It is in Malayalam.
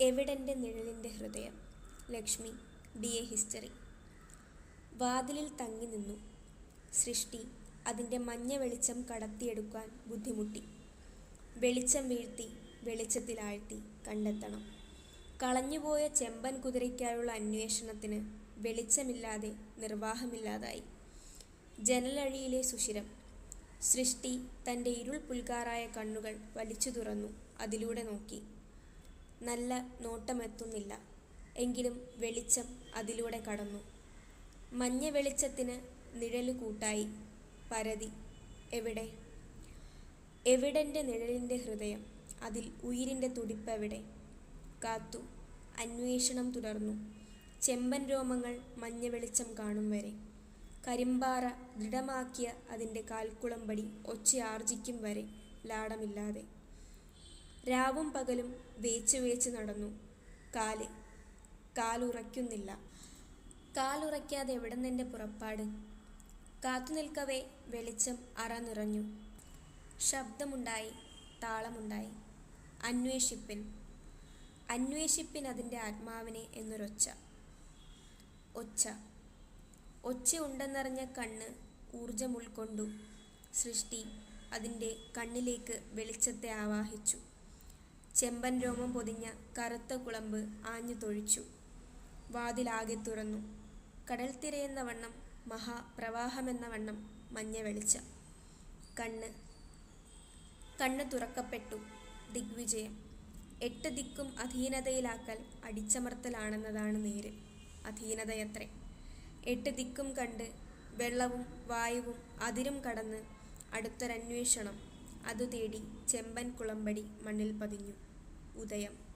എവിടെന്റെ നിഴലിന്റെ ഹൃദയം? Lakshmi B A history. വാതിലിൽ തങ്ങി നിന്നു. സൃഷ്ടി അതിന്റെ മഞ്ഞ വെളിച്ചം കടത്തിയെടുക്കാൻ ബുദ്ധിമുട്ടി. വെളിച്ചം വീഴ്ത്തി വെളിച്ചത്തിലാഴ്ത്തി കണ്ടെത്തണം. കളഞ്ഞുപോയ ചെമ്പൻ കുതിരയ്ക്കായുള്ള അന്വേഷണത്തിന് വെളിച്ചമില്ലാതെ നിർവാഹമില്ലാതായി. ജനലഴിയിലെ സുഷിരം. സൃഷ്ടി തന്റെ ഇരുൾ പുൽകാറായ കണ്ണുകൾ വലിച്ചു തുറന്നു അതിലൂടെ നോക്കി. നല്ല നോട്ടമെത്തുന്നില്ല. എങ്കിലും വെളിച്ചം അതിലൂടെ കടന്നു. മഞ്ഞ വെളിച്ചത്തിന് നിഴൽ കൂട്ടായി പരതി. എവിടെ? എവിടെന്റെ നിഴലിന്റെ ഹൃദയം? അതിൽ ഉയിരിന്റെ തുടിപ്പെവിടെ? കാത്തു. അന്വേഷണം തുടർന്നു. ചെമ്പൻ രോമങ്ങൾ മഞ്ഞ വെളിച്ചം കാണും വരെ. കരിമ്പാറ ദൃഢമാക്കിയ അതിന്റെ കാൽക്കുളമ്പടി ഒച്ചയാർജിക്കും വരെ ലാടമില്ലാതെ. രാവും പകലും വേച്ചു വേച്ച് നടന്നു. കാൽ കാലുറയ്ക്കുന്നില്ല. കാലുറയ്ക്കാതെ എവിടെ നിന്റെ പുറപ്പാട്? കാത്തു നിൽക്കവേ വെളിച്ചം അറ നിറഞ്ഞു. ശബ്ദമുണ്ടായി താളമുണ്ടായി. അന്വേഷിപ്പിൻ. അന്വേഷിപ്പിൻ അതിന്റെ ആത്മാവിനെ എന്നൊരൊച്ച. ഒച്ച. ഒച്ച ഉണ്ടെന്നറിഞ്ഞ കണ്ണ് ഊർജം ഉൾക്കൊണ്ടു. സൃഷ്ടി അതിന്റെ കണ്ണിലേക്ക് വെളിച്ചത്തെ ആവാഹിച്ചു. ചെമ്പൻ രോമം പൊതിഞ്ഞ കറുത്ത കുളമ്പ് ആഞ്ഞു തൊഴിച്ചു. വാതിലാകെ തുറന്നു. കടൽ തിരയെന്ന വണ്ണം മഹാപ്രവാഹമെന്ന വണ്ണം മഞ്ഞ വെളിച്ച. കണ്ണ്. കണ്ണ് തുറക്കപ്പെട്ടു. ദിഗ്വിജയം. എട്ട് ദിക്കും അധീനതയിലാക്കൽ അടിച്ചമർത്തലാണെന്നതാണ് നേര്. അധീനതയത്രേ. എട്ട് ദിക്കും കണ്ട് വെള്ളവും വായുവും അതിരും കടന്ന് അടുത്തൊരന്വേഷണം. അതു തേടി ചെമ്പൻ കുളമ്പടി മണ്ണിൽ പതിഞ്ഞു. ఉదయం.